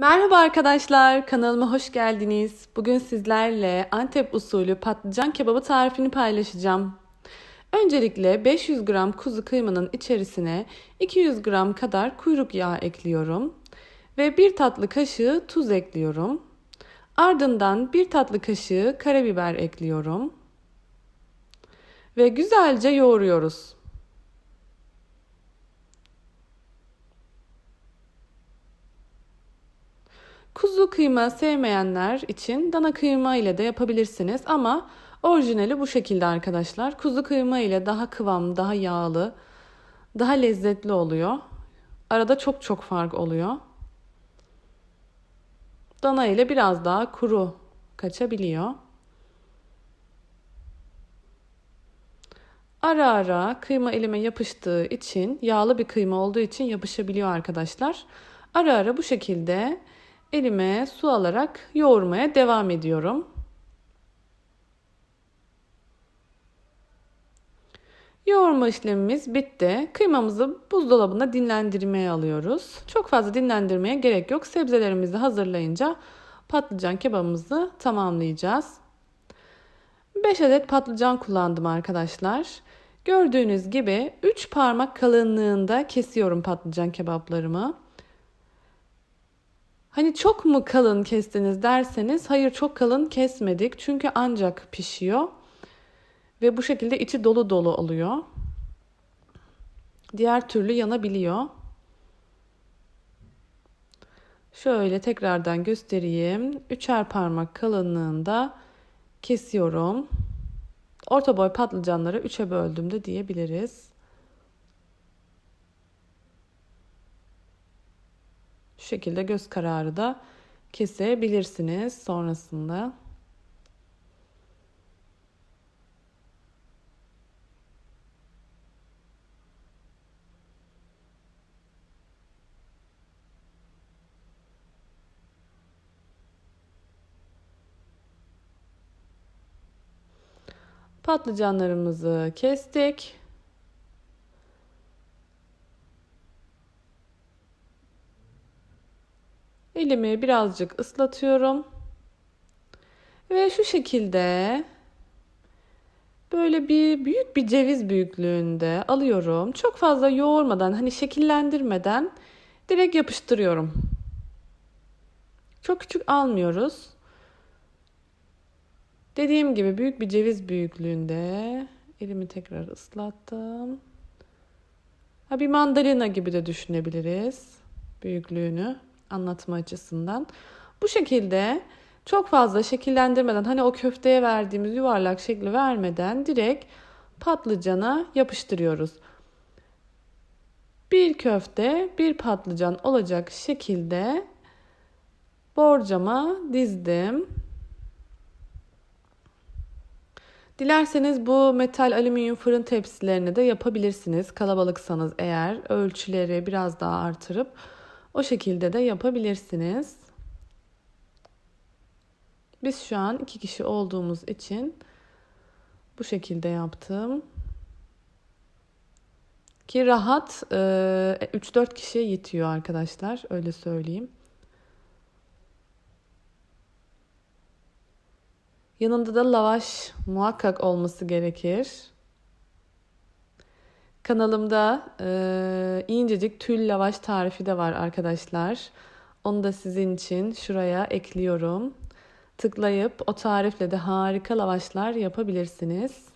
Merhaba arkadaşlar, kanalıma hoş geldiniz. Bugün sizlerle Antep usulü patlıcan kebabı tarifini paylaşacağım. Öncelikle 500 gram kuzu kıymanın içerisine 200 gram kadar kuyruk yağı ekliyorum ve 1 tatlı kaşığı tuz ekliyorum. Ardından 1 tatlı kaşığı karabiber ekliyorum ve güzelce yoğuruyoruz. Kuzu kıyma sevmeyenler için dana kıyma ile de yapabilirsiniz ama orijinali bu şekilde arkadaşlar. Kuzu kıyma ile daha kıvam, daha yağlı, daha lezzetli oluyor. Arada çok çok fark oluyor. Dana ile biraz daha kuru kaçabiliyor. Ara ara kıyma elime yapıştığı için, yağlı bir kıyma olduğu için yapışabiliyor arkadaşlar. Ara ara bu şekilde elime su alarak yoğurmaya devam ediyorum. Yoğurma işlemimiz bitti. Kıymamızı buzdolabında dinlendirmeye alıyoruz. Çok fazla dinlendirmeye gerek yok. Sebzelerimizi hazırlayınca patlıcan kebabımızı tamamlayacağız. 5 adet patlıcan kullandım arkadaşlar. Gördüğünüz gibi 3 parmak kalınlığında kesiyorum patlıcan kebaplarımı. Hani çok mu kalın kestiniz derseniz hayır çok kalın kesmedik. Çünkü ancak pişiyor. Ve bu şekilde içi dolu dolu oluyor. Diğer türlü yanabiliyor. Şöyle tekrardan göstereyim. Üçer parmak kalınlığında kesiyorum. Orta boy patlıcanları üçe böldüm de diyebiliriz. Şu şekilde göz kararı da kesebilirsiniz sonrasında. Patlıcanlarımızı kestik. Elimi birazcık ıslatıyorum. Ve şu şekilde böyle bir büyük bir ceviz büyüklüğünde alıyorum. Çok fazla yoğurmadan hani şekillendirmeden direkt yapıştırıyorum. Çok küçük almıyoruz. Dediğim gibi büyük bir ceviz büyüklüğünde elimi tekrar ıslattım. Ha bir mandalina gibi de düşünebiliriz büyüklüğünü anlatma açısından. Bu şekilde çok fazla şekillendirmeden hani o köfteye verdiğimiz yuvarlak şekli vermeden direkt patlıcana yapıştırıyoruz. Bir köfte, bir patlıcan olacak şekilde borcama dizdim. Dilerseniz bu metal alüminyum fırın tepsilerini de yapabilirsiniz. Kalabalıksanız eğer ölçüleri biraz daha artırıp o şekilde de yapabilirsiniz. Biz şu an iki kişi olduğumuz için bu şekilde yaptım. Ki rahat 3-4 kişiye yetiyor arkadaşlar. Öyle söyleyeyim. Yanında da lavaş muhakkak olması gerekir. Kanalımda e, incecik tül lavaş tarifi de var arkadaşlar. Onu da sizin için şuraya ekliyorum. Tıklayıp o tarifle de harika lavaşlar yapabilirsiniz.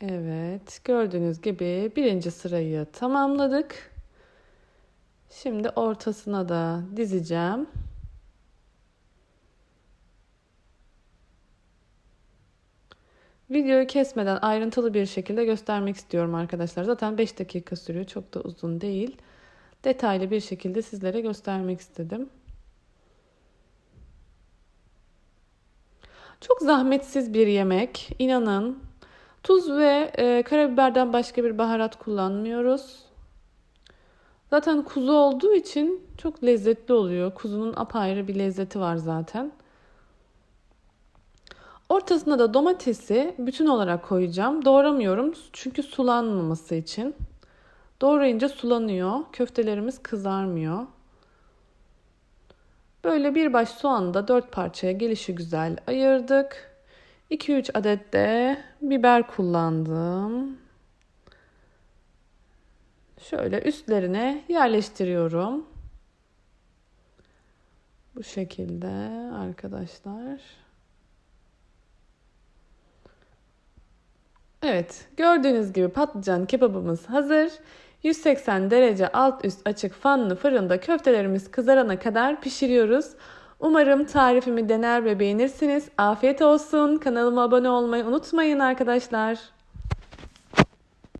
Evet, gördüğünüz gibi birinci sırayı tamamladık. Şimdi ortasına da dizeceğim. Videoyu kesmeden ayrıntılı bir şekilde göstermek istiyorum arkadaşlar. Zaten 5 dakika sürüyor. Çok da uzun değil. Detaylı bir şekilde sizlere göstermek istedim. Çok zahmetsiz bir yemek. İnanın Tuz ve e, karabiberden başka bir baharat kullanmıyoruz. Zaten kuzu olduğu için çok lezzetli oluyor. Kuzunun apayrı bir lezzeti var zaten. Ortasına da domatesi bütün olarak koyacağım. Doğramıyorum çünkü sulanmaması için. Doğrayınca sulanıyor. Köftelerimiz kızarmıyor. Böyle bir baş soğanı da dört parçaya gelişi güzel ayırdık. 2-3 adet de biber kullandım. Şöyle üstlerine yerleştiriyorum. Bu şekilde arkadaşlar. Evet, gördüğünüz gibi patlıcan kebabımız hazır. 180 derece alt üst açık fanlı fırında köftelerimiz kızarana kadar pişiriyoruz. Umarım tarifimi dener ve beğenirsiniz. Afiyet olsun. Kanalıma abone olmayı unutmayın arkadaşlar.